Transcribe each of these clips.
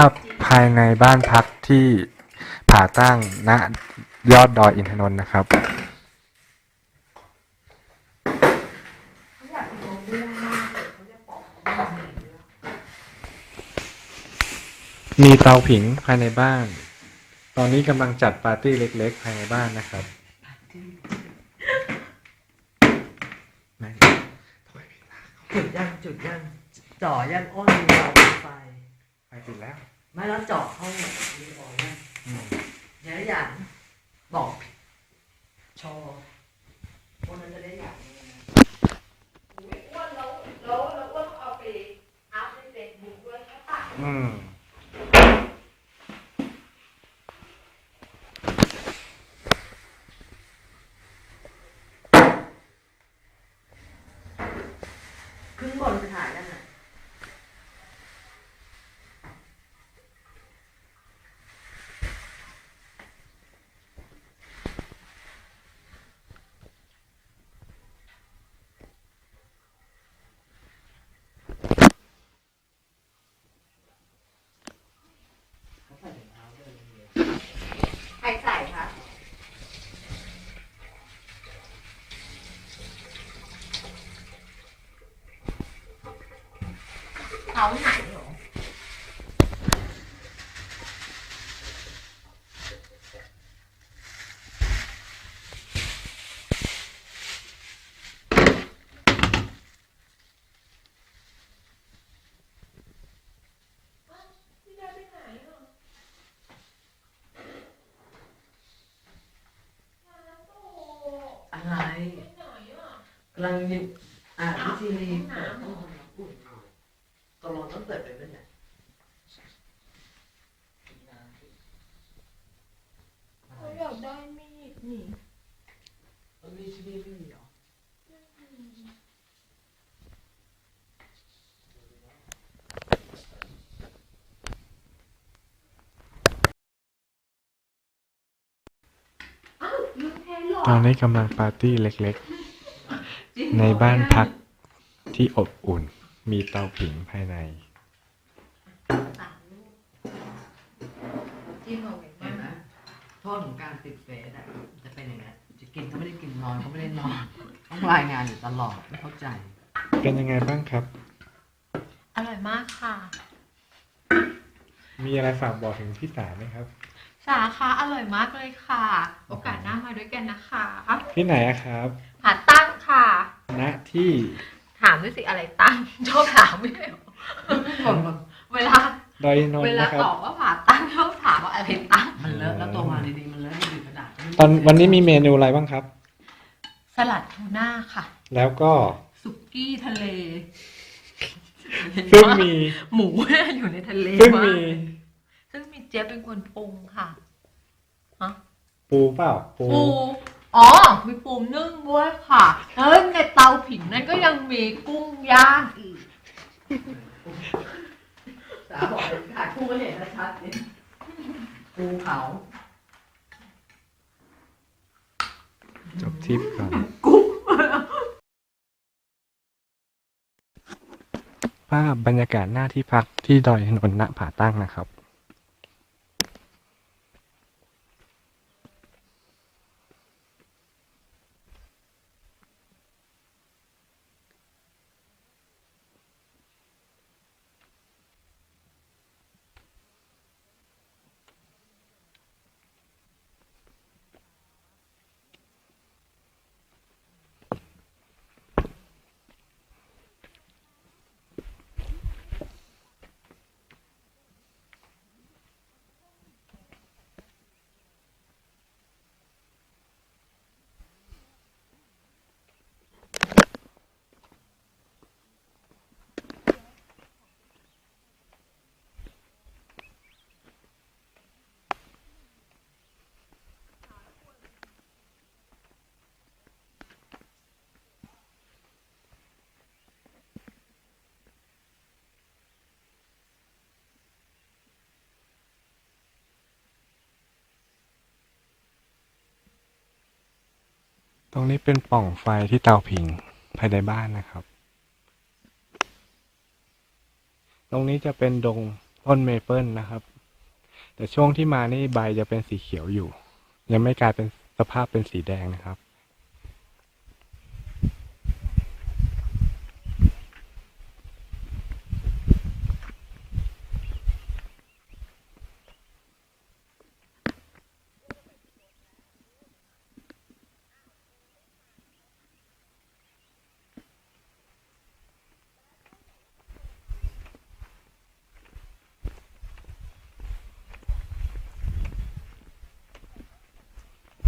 าพภายในบ้านพักที่ผาตั้งณยอดดอยอินทนนท์นะครับ มีเตาผิงภายในบ้าน ตอนนี้กำลังจัดปาร์ตี้เล็ก ๆ ภายในบ้านนะครับจุดยังจุดยังจ่อยังอ้อนมีเสาไฟไปติดแล้ว ไม่แล้วเจาะเข้ามีออกยังเดี๋ยวอย่างบอกโชว์พวกนั้นจะได้อยากรู้นะอ้วนแล้วแล้วแล้วอ้วนต้องเอาไปอัพในเฟซบุ๊กด้วยใช่ปะอืม ขึ้นบนไปถ่ายยังไง ใครใส่คะเขาไหนเหรอ อะไร กำลังยิบอ่านวิธีเปิดห้องน้ำอุ่นตกลงต้องเปิดไปเมื่อไหร่ เขาอยากได้มีดนี่ มันมีที่นี่ไม่มีหรอ อ้าวลืมแทนหรอ ตอนนี้กำลังปาร์ตี้เล็กๆ ในบ้านพักที่อบอุ่น มีเตาผิงภายในสามลูกจิ้มเอาไว้เห็นไหมมากโทษของการติดเฟซอะจะเป็นอย่างนี้ยจะกินก็ไม่ได้กินนอนก็ไม่ได้นอนต้องรายงานอยู่ตลอดไม่เข้าใจ เป็นยังไงบ้างครับ อร่อยมากค่ะ มีอะไรฝากบอกถึงพี่สาไหมครับ สาคะอร่อยมากเลยค่ะ โอกาสหน้ามาด้วยกันนะคะที่ไหนอะครับหาตั้งค่ะ ณที่ ถามด้วยสิอะไรตั้งชอบถามไม่ได้หรอเวลา ดอยอินทนนเวท์ลานะครับ ตอบว่าผ่าตั้งชอบถามว่าอะไรตั้ง มันเลอะแล้วตัวมาดีๆมันเลอะดีๆกระดาษตอนวันนี้มีเมนูอะไรบ้างครับ สลัดทูน่าค่ะ แล้วก็สุกี้ทะเลซึ่งมีหมู อยู่ในทะเลซึ่งมากมีซึ่งมี เจ๊ยบเป็นคนปรุงค่ะฮะปูเปล่าปูปูอ๋อมีปูนึ่งด้วยค่ะแล้วในเตาผิงนั้นก็ยังมีกุ้งย่างอีกสาบอกเลยถ่ายคู่ก็เห็นชัดๆนี่ภูเขาจบทริปก่อนกุ้งภาพบรรยากาศหน้าที่พักที่ดอยอินทนนท์ณผาตั้งนะครับ ตรงนี้เป็นปล่องไฟที่เตาผิงภายในบ้านนะครับ ตรงนี้จะเป็นดงต้นเมเปิลนะครับ แต่ช่วงที่มานี่ใบจะเป็นสีเขียวอยู่ ยังไม่กลายเป็นสภาพเป็นสีแดงนะครับ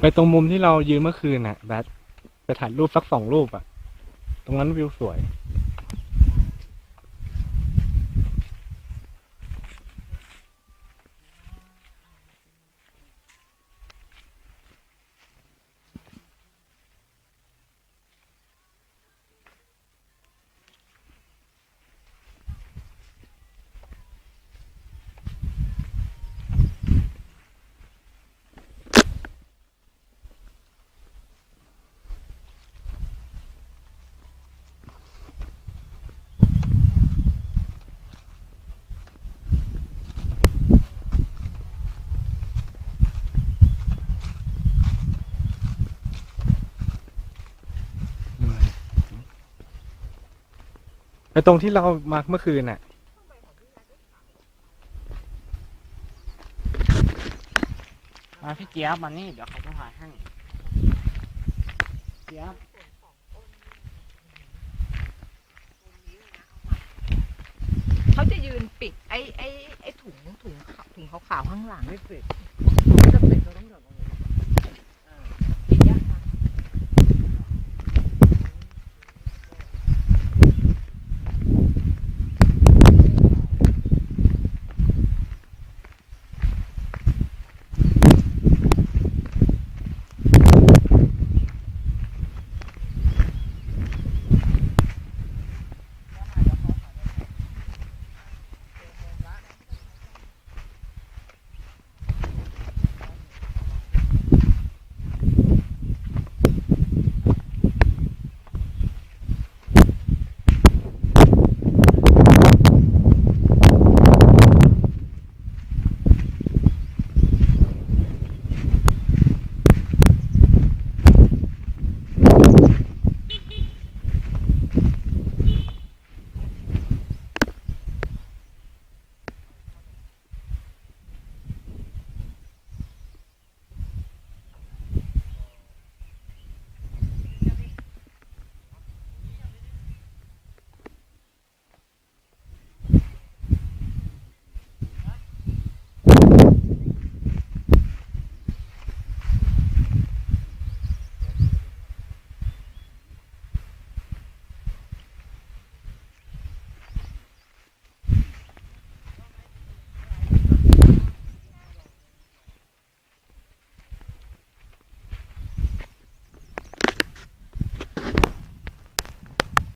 ไปตรงมุมที่เรายืนเมื่อคืนน่ะแบทไปถ่ายรูปสักสองรูปอะตรงนั้นวิวสวย ไปตรงที่เรามาเมื่อคืนน่ะ มาพี่เจี๊ยบมานี่เดี๋ยวเขาจะถ่ายให้เจี๊ยบเขาจะยืนปิดไอ้ไอ้ไอ้ถุงถุงขาวถุงขาวๆข้างหลัง ไม่ปิดจะปิด